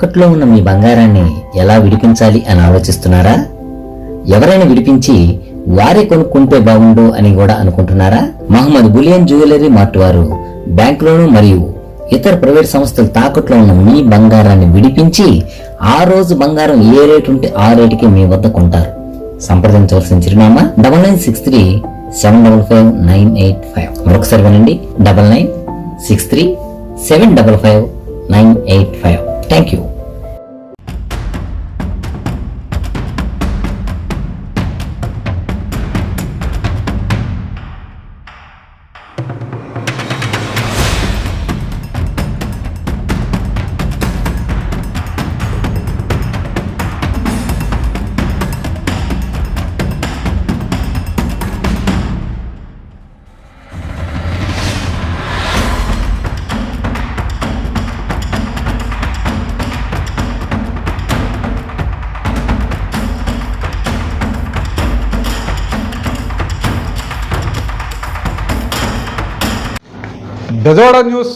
తాకట్లో ఉన్న మీ బంగారాన్ని ఎలా విడిపించాలి అని ఆలోచిస్తున్నారా? ఎవరైనా విడిపించి వారే కొనుక్కుంటే బాగుండు అని కూడా అనుకుంటున్నారా? మహమ్మద్ బులియన్ జ్యువెలరీ మార్ట్ వారు బ్యాంకులోను మరియు ఇతర ప్రైవేట్ సంస్థలు తాకట్లో ఉన్న మీ బంగారాన్ని విడిపించి ఆ రోజు బంగారం ఏ రేటు ఉంటే ఆ రేటుకి మీ వద్ద కొంటారు. సంప్రదించవలసిన చిరునామా double nine six three seven double five nine eight five. మరొకసారి వినండి. Double nine six three seven double five nine eight five. Thank you. Bezawada news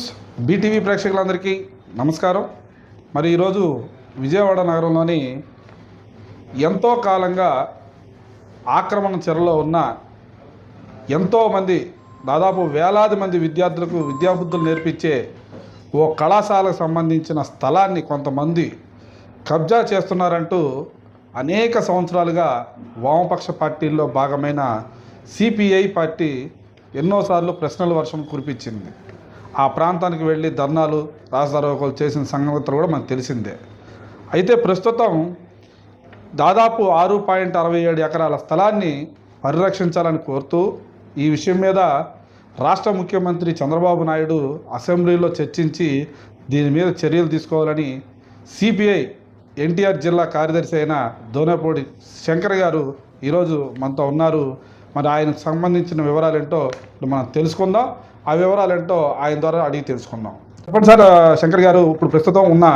BTV ప్రేక్షకులందరికీ నమస్కారం. మరి ఈరోజు విజయవాడ నగరంలోని ఎంతో కాలంగా ఆక్రమణ చెరలో ఉన్న ఎంతోమంది దాదాపు వేలాది మంది విద్యార్థులకు విద్యాబుద్ధులు నేర్పించే ఓ కళాశాలకు సంబంధించిన స్థలాన్ని కొంతమంది కబ్జా చేస్తున్నారంటూ అనేక సంవత్సరాలుగా వామపక్ష పార్టీల్లో భాగమైన సిపిఐ పార్టీ ఎన్నోసార్లు ప్రశ్నల వర్షం కురిపించింది. ఆ ప్రాంతానికి వెళ్ళి ధర్నాలు రాస్తారోకోలు చేసిన సంగతులు కూడా మనకు తెలిసిందే. అయితే ప్రస్తుతం దాదాపు ఆరు పాయింట్ అరవై ఏడు ఎకరాల స్థలాన్ని పరిరక్షించాలని కోరుతూ ఈ విషయం మీద రాష్ట్ర ముఖ్యమంత్రి చంద్రబాబు నాయుడు అసెంబ్లీలో చర్చించి దీని మీద చర్యలు తీసుకోవాలని సిపిఐ ఎన్టీఆర్ జిల్లా కార్యదర్శి అయిన దోనపూడి శంకర్ గారు ఈరోజు మనతో ఉన్నారు. మరి ఆయనకు సంబంధించిన వివరాలు ఏంటో ఇప్పుడు మనం తెలుసుకుందాం. ఆ వివరాలు ఏంటో ఆయన ద్వారా అడిగి తెలుసుకుందాం. చెప్పండి సార్ శంకర్ గారు ఇప్పుడు ప్రస్తుతం ఉన్న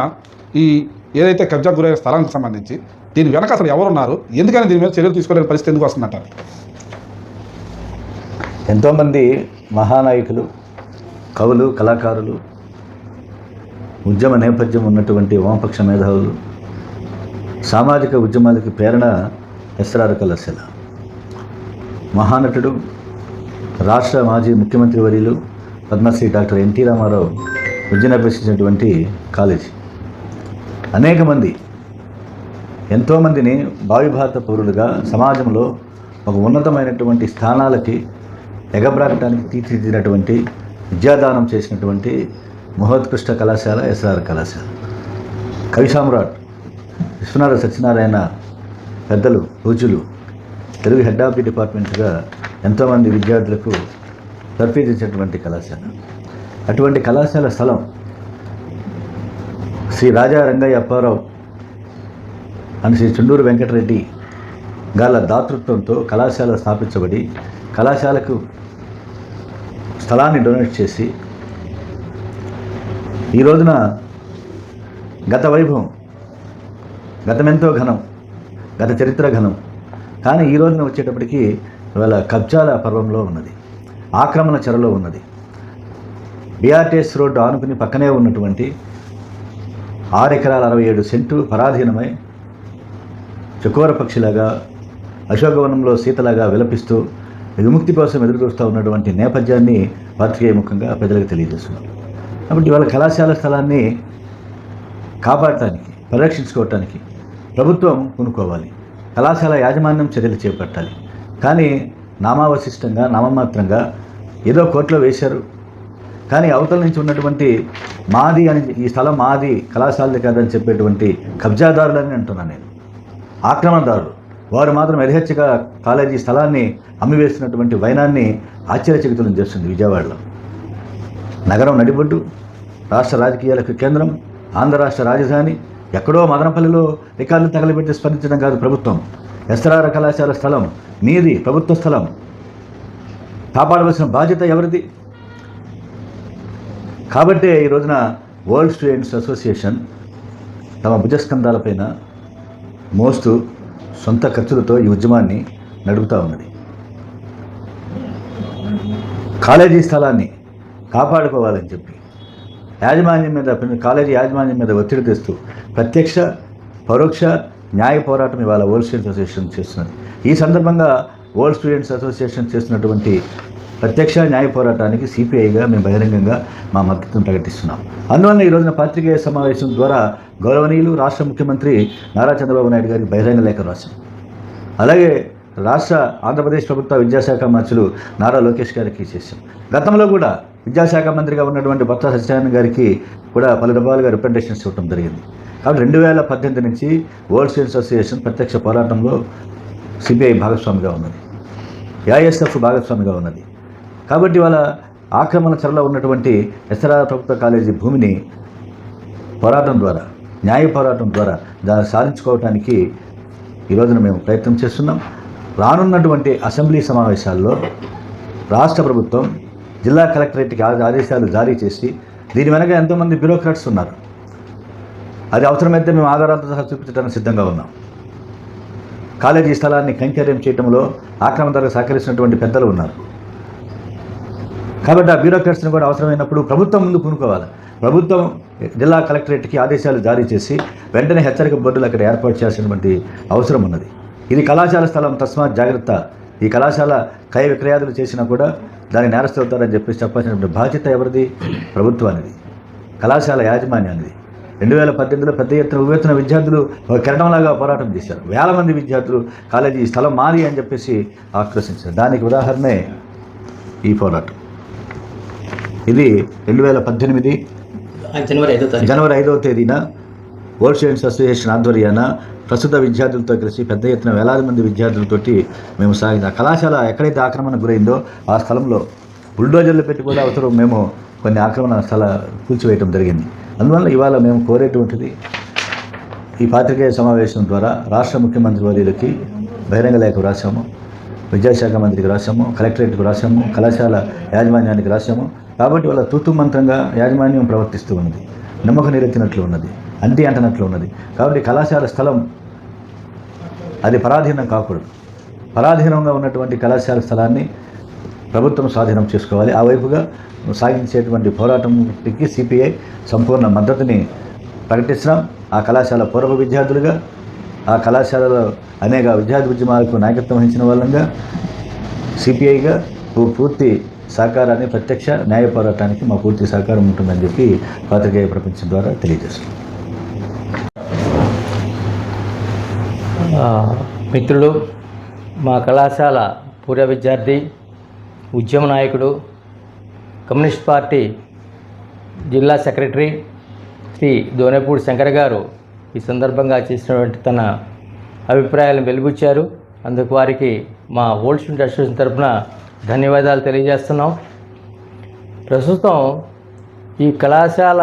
ఈ ఏదైతే కబ్జా గురైన స్థలానికి సంబంధించి దీని వెనక అసలు ఎవరున్నారు? ఎందుకని దీని మీద చర్యలు తీసుకోలేని పరిస్థితి ఎందుకు వస్తుందంటారు? ఎంతోమంది మహానాయకులు కవులు కళాకారులు ఉద్యమ నేపథ్యం ఉన్నటువంటి వామపక్ష మేధావులు సామాజిక ఉద్యమాలకి ప్రేరణ ఎస్ఆర్ కలశల మహానటుడు రాష్ట్ర మాజీ ముఖ్యమంత్రి వర్యులు పద్మశ్రీ డాక్టర్ ఎన్టీ రామారావు విద్యను అభ్యసించినటువంటి కాలేజీ. అనేక మంది ఎంతోమందిని భావి భారత పౌరులుగా సమాజంలో ఒక ఉన్నతమైనటువంటి స్థానాలకి ఎగబ్రాకటానికి తీర్చిదిద్దినటువంటి విద్యాదానం చేసినటువంటి మహోత్కృష్ట కళాశాల ఎస్ఆర్ కళాశాల. కవి సామ్రాట్ విశ్వనాథ సత్యనారాయణ పెద్దలు పూజలు తెలుగు హెడ్ ఆఫ్ ది డిపార్ట్మెంట్గా ఎంతోమంది విద్యార్థులకు తర్ఫీదించినటువంటి కళాశాల. అటువంటి కళాశాల స్థలం శ్రీ రాజా రంగయ్య అప్పారావు అని శ్రీ చుండూరు వెంకటరెడ్డి గాల దాతృత్వంతో కళాశాల స్థాపించబడి కళాశాలకు స్థలాన్ని డొనేట్ చేసి ఈ రోజున గత వైభవం గతమెంతో ఘనం గత చరిత్ర ఘనం కానీ ఈ రోజున వచ్చేటప్పటికి ఇవాళ కబ్జాల పర్వంలో ఉన్నది. ఆక్రమణ చెరలో ఉన్నది. బిఆర్టీఎస్ రోడ్డు ఆనుకుని పక్కనే ఉన్నటువంటి ఆరు ఎకరాల అరవై ఏడు సెంటు పరాధీనమై చకోర పక్షిలాగా అశోకవనంలో సీతలాగా విలపిస్తూ విముక్తి కోసం ఎదురుచూస్తూ ఉన్నటువంటి నేపథ్యాన్ని పాత్రికేయ ముఖంగా ప్రజలకు తెలియజేస్తున్నారు. కాబట్టి ఇవాళ కళాశాల స్థలాన్ని కాపాడటానికి పరిరక్షించుకోవటానికి ప్రభుత్వం కొనుక్కోవాలి కళాశాల యాజమాన్యం చర్యలు చేపట్టాలి. కానీ నామావశిష్టంగా నామమాత్రంగా ఏదో కోర్టులో వేశారు. కానీ అవతల నుంచి ఉన్నటువంటి మాది అని ఈ స్థలం మాది కళాశాలది కాదని చెప్పేటువంటి కబ్జాదారులని అంటున్నాను నేను. ఆక్రమణదారులు. వారు మాత్రం యథేచ్ఛగా కాలేజీ స్థలాన్ని అమ్మివేస్తున్నటువంటి వైనాన్ని ఆశ్చర్యచకితులను చేస్తుంది విజయవాడలో. నగరం నడిబొడ్డు రాష్ట్ర రాజకీయాలకు కేంద్రం ఆంధ్ర రాష్ట్ర రాజధాని ఎక్కడో మదనపల్లిలో రికార్డులు తగలబెట్టి స్పందించడం కాదు ప్రభుత్వం. ఎస్ఆర్ఆర్ కళాశాల స్థలం నీది ప్రభుత్వ స్థలం. కాపాడవలసిన బాధ్యత ఎవరిది? కాబట్టే ఈ రోజున వరల్డ్ స్టూడెంట్స్ అసోసియేషన్ తమ భుజస్కంధాలపైన మోస్తూ సొంత ఖర్చులతో ఈ ఉద్యమాన్ని నడుపుతూ ఉన్నది. కాలేజీ స్థలాన్ని కాపాడుకోవాలని చెప్పి యాజమాన్యం మీద కాలేజీ యాజమాన్యం మీద ఒత్తిడి తెస్తూ ప్రత్యక్ష పరోక్ష న్యాయ పోరాటం ఇవాళ ఓల్డ్ స్టూడెంట్స్ అసోసియేషన్ చేస్తున్నది. ఈ సందర్భంగా ఓల్డ్ స్టూడెంట్స్ అసోసియేషన్ చేస్తున్నటువంటి ప్రత్యక్ష న్యాయ పోరాటానికి సిపిఐగా మేము బహిరంగంగా మా మద్దతును ప్రకటిస్తున్నాం. అందువల్ల ఈ రోజున పాత్రికేయ సమావేశం ద్వారా గౌరవనీయులు రాష్ట్ర ముఖ్యమంత్రి నారా చంద్రబాబు నాయుడు గారికి బహిరంగ లేఖ రాశాం. అలాగే రాష్ట్ర ఆంధ్రప్రదేశ్ ప్రభుత్వ విద్యాశాఖ మంత్రులు నారా లోకేష్ గారికి చేశాం. గతంలో కూడా విద్యాశాఖ మంత్రిగా ఉన్నటువంటి బొత్స సత్యనారాయణ గారికి కూడా పలు డబ్బాలుగా రిప్రజెంటేషన్స్ ఇవ్వడం జరిగింది. రెండు వేల పద్దెనిమిది నుంచి వరల్డ్ స్టూడెంట్స్ అసోసియేషన్ ప్రత్యక్ష పోరాటంలో సిపిఐ భాగస్వామిగా ఉన్నది. ఏఐఎస్ఎఫ్ భాగస్వామిగా ఉన్నది. కాబట్టి వాళ్ళ ఆక్రమణ చరలో ఉన్నటువంటి ఎస్ఆర్ఆర్ ప్రభుత్వ కాలేజీ భూమిని పోరాటం ద్వారా న్యాయ పోరాటం ద్వారా దాన్ని సాధించుకోవటానికి ఈ రోజున మేము ప్రయత్నం చేస్తున్నాం. రానున్నటువంటి అసెంబ్లీ సమావేశాల్లో రాష్ట్ర ప్రభుత్వం జిల్లా కలెక్టరేట్కి ఆ- ఆదేశాలు జారీ చేసి దీని వెనక ఎంతోమంది బ్యూరోక్రాట్స్ ఉన్నారు. అది అవసరమైతే మేము ఆధారాలతో సహా చూపించడానికి సిద్ధంగా ఉన్నాం. కాలేజీ స్థలాన్ని కైంకర్యం చేయడంలో ఆక్రమణదారులకు సహకరిస్తున్నటువంటి పెద్దలు ఉన్నారు. కాబట్టి ఆ బ్యూరోక్రాట్స్ని కూడా అవసరమైనప్పుడు ప్రభుత్వం ముందు పూనుకోవాలి. ప్రభుత్వం జిల్లా కలెక్టరేట్కి ఆదేశాలు జారీ చేసి వెంటనే హెచ్చరిక బోర్డులు అక్కడ ఏర్పాటు చేయాల్సినటువంటి అవసరం ఉన్నది. ఇది కళాశాల స్థలం తస్మాత్ జాగ్రత్త. ఈ కళాశాల కయ విక్రయాదులు చేసినా కూడా దాన్ని నేరస్తూ అవుతారని చెప్పేసి చెప్పాల్సినటువంటి బాధ్యత ఎవరిది? ప్రభుత్వానిది. కళాశాల యాజమాన్యానిది. రెండు వేల పద్దెనిమిదిలో పెద్ద ఎత్తున ఉవ్వెత్తున విద్యార్థులు ఒక కిరణంలాగా పోరాటం చేశారు. వేల మంది విద్యార్థులు కాలేజీ స్థలం మారి అని చెప్పేసి ఆక్రోశించారు. దానికి ఉదాహరణే ఈ పోరాటం. ఇది రెండు వేల పద్దెనిమిది జనవరి ఐదో జనవరి ఐదవ తేదీన వరల్డ్ స్టూడెంట్స్ అసోసియేషన్ ఆధ్వర్యాన ప్రస్తుత విద్యార్థులతో కలిసి పెద్ద ఎత్తున వేలాది మంది విద్యార్థులతోటి మేము సాగిన కళాశాల ఎక్కడైతే ఆక్రమణ గురైందో ఆ స్థలంలో బుల్డోజర్లు పెట్టి కూడా అవసరం మేము కొన్ని ఆక్రమణ స్థల కూల్చివేయటం జరిగింది. అందువల్ల ఇవాళ మేము కోరేటువంటిది ఈ పాత్రికేయ సమావేశం ద్వారా రాష్ట్ర ముఖ్యమంత్రి వర్యులకి బహిరంగ లేఖ రాశాము విద్యాశాఖ మంత్రికి రాశాము కలెక్టరేట్కి రాశాము కళాశాల యాజమాన్యానికి రాశాము. కాబట్టి వాళ్ళ తూతు మంత్రంగా యాజమాన్యం ప్రవర్తిస్తూ ఉన్నది. నమ్మకం నిరెత్తినట్లు ఉన్నది. అంటి అంటనట్లు ఉన్నది. కాబట్టి కళాశాల స్థలం అది పరాధీనం కాకూడదు. పరాధీనంగా ఉన్నటువంటి కళాశాల స్థలాన్ని ప్రభుత్వం స్వాధీనం చేసుకోవాలి. ఆ వైపుగా సాగించేటువంటి పోరాటంకి సిపిఐ సంపూర్ణ మద్దతుని ప్రకటిస్తున్నాం. ఆ కళాశాల పూర్వ విద్యార్థులుగా ఆ కళాశాలలో అనేక విద్యార్థి ఉద్యమాలకు నాయకత్వం వహించిన వాళ్ళంగా సిపిఐగా పూర్తి సహకారాన్ని ప్రత్యక్ష న్యాయ పోరాటానికి మా పూర్తి సహకారం ఉంటుందని చెప్పి పాత్రికేయ ప్రపంచం ద్వారా తెలియజేస్తున్నాం. మిత్రులు మా కళాశాల పూర్వ విద్యార్థి ఉద్యమ నాయకుడు కమ్యూనిస్ట్ పార్టీ జిల్లా సెక్రటరీ శ్రీ దోనేపూడి శంకర్ గారు ఈ సందర్భంగా చేసినటువంటి తన అభిప్రాయాలను వెలుగుచ్చారు అందుకు వారికి మా ఓల్డ్ స్టూడెంట్ అసోసియేషన్ తరఫున ధన్యవాదాలు తెలియజేస్తున్నాం. ప్రస్తుతం ఈ కళాశాల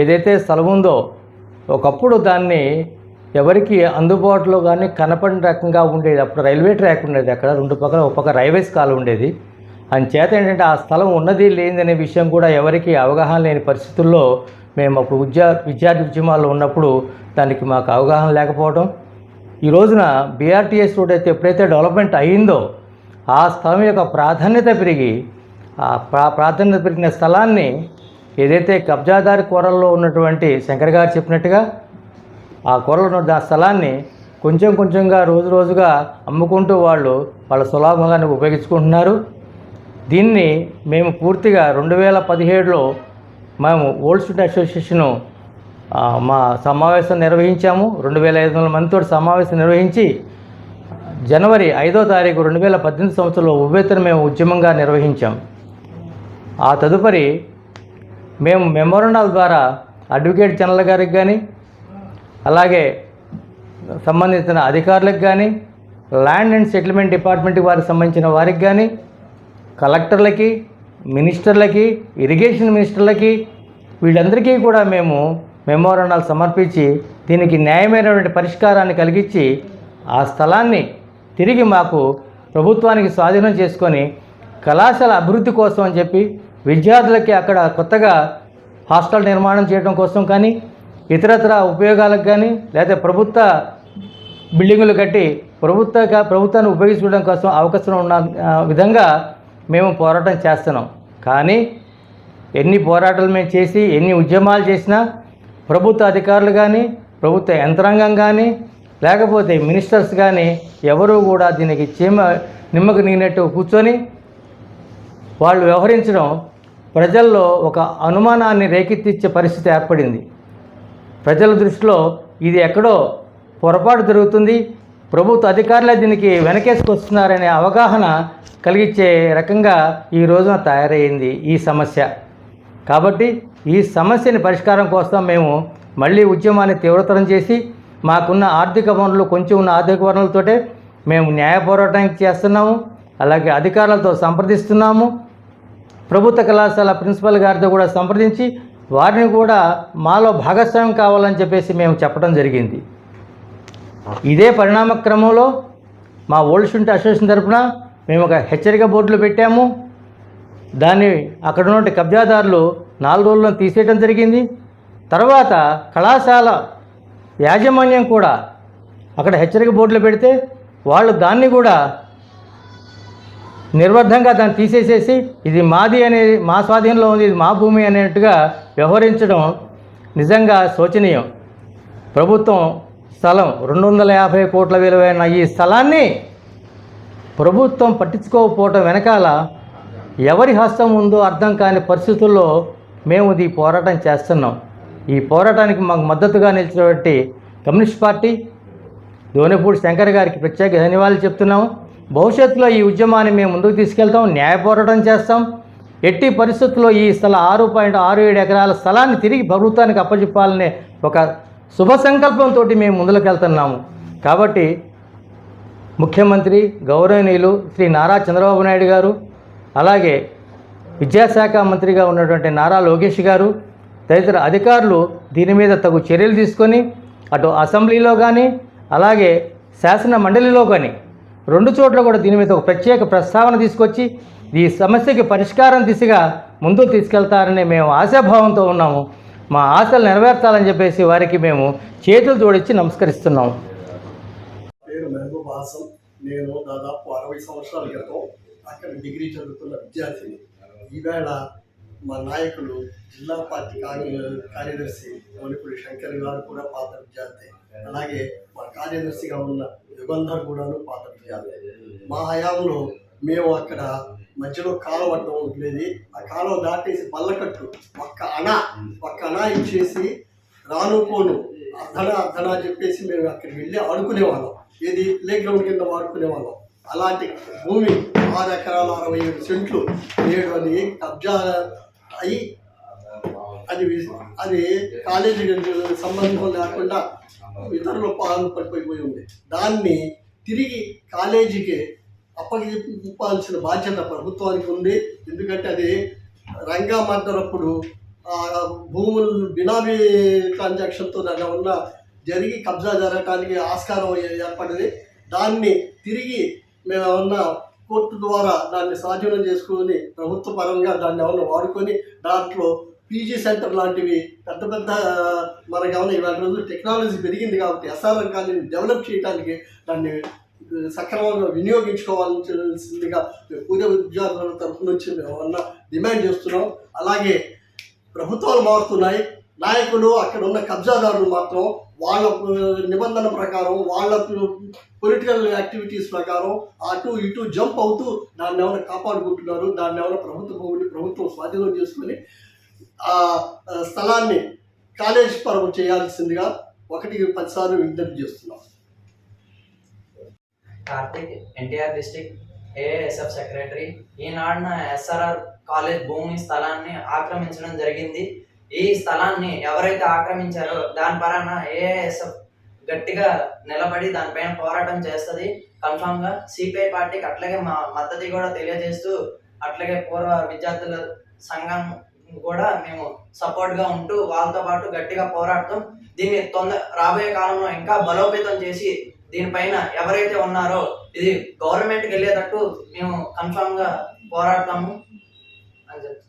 ఏదైతే స్థలం ఉందో ఒకప్పుడు దాన్ని ఎవరికి అందుబాటులో కానీ కనపడిన రకంగా ఉండేది. అప్పుడు రైల్వే ట్రాక్ ఉండేది. అక్కడ రెండు పక్కల ఒక పక్క రైల్వేస్ కాలు ఉండేది. చేత ఏంటంటే ఆ స్థలం ఉన్నది లేదనే విషయం కూడా ఎవరికి అవగాహన లేని పరిస్థితుల్లో మేము అప్పుడు విద్యా విద్యార్థి ఉద్యమాల్లో ఉన్నప్పుడు దానికి మాకు అవగాహన లేకపోవడం ఈ రోజున బీఆర్టీఎస్ రోడ్ అయితే ఎప్పుడైతే డెవలప్మెంట్ అయిందో ఆ స్థలం యొక్క ప్రాధాన్యత పెరిగి ఆ ప్రా ప్రాధాన్యత పెరిగిన స్థలాన్ని ఏదైతే కబ్జాదారి కూరల్లో ఉన్నటువంటి శంకర్ గారు చెప్పినట్టుగా ఆ కూరలో ఉన్న ఆ స్థలాన్ని కొంచెం కొంచెంగా రోజు రోజుగా అమ్ముకుంటూ వాళ్ళు వాళ్ళ సులభంగానే ఉపయోగించుకుంటున్నారు. దీన్ని మేము పూర్తిగా రెండు వేల పదిహేడులో మేము ఓల్డ్ స్టూడెంట్ అసోసియేషను మా సమావేశం నిర్వహించాము. రెండు వేల ఐదు వందల మందితో సమావేశం నిర్వహించి జనవరి ఐదో తారీఖు రెండు వేల పద్దెనిమిది సంవత్సరంలో ఉవ్వెత్తున మేము ఉద్యమంగా నిర్వహించాం. ఆ తదుపరి మేము మెమోరండాల ద్వారా అడ్వకేట్ జనరల్ గారికి కానీ అలాగే సంబంధించిన అధికారులకు కానీ ల్యాండ్ అండ్ సెటిల్మెంట్ డిపార్ట్మెంట్ వారికి సంబంధించిన వారికి కానీ కలెక్టర్లకి మినిస్టర్లకి ఇరిగేషన్ మినిస్టర్లకి వీళ్ళందరికీ కూడా మేము మెమోరాండాలు సమర్పించి దీనికి న్యాయమైనటువంటి పరిష్కారాన్ని కలిగించి ఆ స్థలాన్ని తిరిగి మాకు ప్రభుత్వానికి స్వాధీనం చేసుకొని కళాశాల అభివృద్ధి కోసం అని చెప్పి విద్యార్థులకి అక్కడ కొత్తగా హాస్టల్ నిర్మాణం చేయడం కోసం కానీ ఇతరత్ర ఉపయోగాలకు కానీ లేదా ప్రభుత్వ బిల్డింగులు కట్టి ప్రభుత్వ ప్రభుత్వాన్ని ఉపయోగించుకోవడం కోసం అవకాశం ఉన్న విధంగా మేము పోరాటం చేస్తున్నాం. కానీ ఎన్ని పోరాటాలు మేము చేసి ఎన్ని ఉద్యమాలు చేసినా ప్రభుత్వ అధికారులు కానీ ప్రభుత్వ యంత్రాంగం కానీ లేకపోతే మినిస్టర్స్ కానీ ఎవరూ కూడా దీనికి చీమ నిమ్మకు నీనట్టు కూర్చొని వాళ్ళు వ్యవహరించడం ప్రజల్లో ఒక అనుమానాన్ని రేకెత్తించే పరిస్థితి ఏర్పడింది. ప్రజల దృష్టిలో ఇది ఎక్కడో పొరపాటు జరుగుతుంది. ప్రభుత్వ అధికారులే దీనికి వెనకేసుకొస్తున్నారనే అవగాహన కలిగించే రకంగా ఈ రోజున తయారైంది ఈ సమస్య. కాబట్టి ఈ సమస్యని పరిష్కారం కోసం మేము మళ్ళీ ఉద్యమాన్ని తీవ్రతరం చేసి మాకున్న ఆర్థిక వనరులు కొంచెం ఉన్న ఆర్థిక వనరులతోటే మేము న్యాయ పోరాటానికి చేస్తున్నాము అలాగే అధికారులతో సంప్రదిస్తున్నాము. ప్రభుత్వ కళాశాల ప్రిన్సిపల్ గారితో కూడా సంప్రదించి వారిని కూడా మాలో భాగస్వామ్యం కావాలని చెప్పేసి మేము చెప్పడం జరిగింది. ఇదే పరిణామ క్రమంలో మా ఓల్డ్ స్టూడెంట్ అసోసియేషన్ తరఫున మేము ఒక హెచ్చరిక బోర్డులు పెట్టాము. దాన్ని అక్కడ ఉన్న కబ్జాదారులు నాలుగు రోజుల్లో తీసేయడం జరిగింది. తర్వాత కళాశాల యాజమాన్యం కూడా అక్కడ హెచ్చరిక బోర్డులు పెడితే వాళ్ళు దాన్ని కూడా నిర్బద్ధంగా దాన్ని తీసేసేసి ఇది మాది అనేది మా స్వాధీనంలో ఉంది ఇది మా భూమి అనేట్టుగా వ్యవహరించడం నిజంగా శోచనీయం. ప్రభుత్వం స్థలం రెండు వందల యాభై కోట్ల విలువైన ఈ స్థలాన్ని ప్రభుత్వం పట్టించుకోకపోవటం వెనకాల ఎవరి హస్తం ఉందో అర్థం కాని పరిస్థితుల్లో మేము ఈ పోరాటం చేస్తున్నాం. ఈ పోరాటానికి మాకు మద్దతుగా నిలిచినటువంటి కమ్యూనిస్ట్ పార్టీ దోనపూడి శంకర్ గారికి ప్రత్యేక ధన్యవాదాలు చెప్తున్నాము. భవిష్యత్తులో ఈ ఉద్యమాన్ని మేము ముందుకు తీసుకెళ్తాం న్యాయ పోరాటం చేస్తాం. ఎట్టి పరిస్థితుల్లో ఈ స్థల ఆరు పాయింట్ ఆరు ఏడు ఎకరాల స్థలాన్ని తిరిగి ప్రభుత్వానికి అప్పచెప్పాలనే ఒక శుభ సంకల్పంతో మేము ముందుకు వెళ్తున్నాము కాబట్టి ముఖ్యమంత్రి గౌరవనీయులు శ్రీ నారా చంద్రబాబు నాయుడు గారు అలాగే విద్యాశాఖ మంత్రిగా ఉన్నటువంటి నారా లోకేష్ గారు తదితర అధికారులు దీని మీద తగు చర్యలు తీసుకొని అటు అసెంబ్లీలో కానీ అలాగే శాసన మండలిలో కానీ రెండు చోట్ల కూడా దీని మీద ఒక ప్రత్యేక ప్రస్తావన తీసుకొచ్చి ఈ సమస్యకి పరిష్కారం దిశగా ముందుకు తీసుకెళ్తారని మేము ఆశాభావంతో ఉన్నాము. మా ఆశలు నెరవేర్చాలని చెప్పేసి వారికి మేము చేతులు జోడించి నమస్కరిస్తున్నాము పేరు మెహబూబ్ హాసన్. నేను దాదాపు అరవై సంవత్సరాల క్రితం అక్కడ డిగ్రీ చదువుతున్న విద్యార్థిని. ఈవేళ మా నాయకులు జిల్లా పార్టీ కార్యదర్శి మణిపురి శంకర్ గారు కూడా పాత విద్యార్థి. అలాగే మా కార్యదర్శిగా ఉన్న యుగంధర్ కూడాను పాత విద్యార్థి. మా హయాంలో మేము అక్కడ మధ్యలో కాలువ పట్టడం ఉండేది ఆ కాలువ దాటేసి పల్లకట్టు. ఒక్క అణ ఒక్క అణ ఇచ్చేసి రాను పోను. అర్ధన అర్ధన చెప్పేసి మేము అక్కడికి వెళ్ళి ఆడుకునే వాళ్ళం ఏది? ప్లే గ్రౌండ్ కింద వాడుకునే వాళ్ళం అలాంటి భూమి ఆరు ఎకరాల అరవై ఏడు సెంట్లు నేడు అని కబ్జా అయి అది అది కాలేజీ సంబంధం లేకుండా ఇతరులు పాలు పడిపోయి ఉంది దాన్ని తిరిగి కాలేజీకి అప్పగింపాల్సిన బాధ్యత ప్రభుత్వానికి ఉంది. ఎందుకంటే అది రంగా మద్దరప్పుడు ఆ భూములు బినామీ ట్రాన్సాక్షన్తో దాని ఉన్న జరిగి కబ్జా జరగటానికి ఆస్కారం ఏర్పడింది. దాన్ని తిరిగి మేము ఏమన్నా కోర్టు ద్వారా దాన్ని స్వాధీనం చేసుకొని ప్రభుత్వ పరంగా దాన్ని ఏమన్నా వాడుకొని దాంట్లో పీజీ సెంటర్ లాంటివి పెద్ద పెద్ద మనకి ఏమన్నా ఇవాళ రోజు టెక్నాలజీ పెరిగింది కాబట్టి ఎస్ఆర్ఎం కాలేజీని డెవలప్ చేయడానికి దాన్ని సక్రమంగా వినియోగించుకోవాల్సిందిగా పూజ విద్యార్థుల తరఫు నుంచి మేము అన్న డిమాండ్ చేస్తున్నాం. అలాగే ప్రభుత్వాలు మారుతున్నాయి. నాయకులు అక్కడ ఉన్న కబ్జాదారులు మాత్రం వాళ్ళ నిబంధన ప్రకారం వాళ్ళ పొలిటికల్ యాక్టివిటీస్ ప్రకారం అటు ఇటు జంప్ అవుతూ దాన్ని ఏమైనా కాపాడుకుంటున్నారు దాన్ని ఏమైనా ప్రభుత్వ భూమిని ప్రభుత్వం స్వాధీనం చేసుకొని ఆ స్థలాన్ని కాలేజ్ పరం చేయాల్సిందిగా ఒకటి పదిసార్లు విజ్ఞప్తి చేస్తున్నాం. Karthik NTR district ASF secretary. ఈనాడున SRR college భూమి స్థలాన్ని ఆక్రమించడం జరిగింది. ఈ స్థలాన్ని ఎవరైతే ఆక్రమించారో దాని పరాన ఏఎస్ఎఫ్ గట్టిగా నిలబడి దానిపైన పోరాటం చేస్తుంది. కన్ఫామ్గా సిపిఐ పార్టీకి అట్లాగే మా మద్దతు కూడా తెలియజేస్తూ అట్లాగే పూర్వ విద్యార్థుల సంఘం కూడా మేము సపోర్ట్గా ఉంటూ వాళ్ళతో పాటు గట్టిగా పోరాడతాం. దీన్ని తొందర రాబోయే కాలంలో ఇంకా బలోపేతం చేసి దీనిపైన ఎవరైతే ఉన్నారో ఇది గవర్నమెంట్కి వెళ్ళేటట్టు మేము కన్ఫామ్గా పోరాడతాము అని చెప్తాను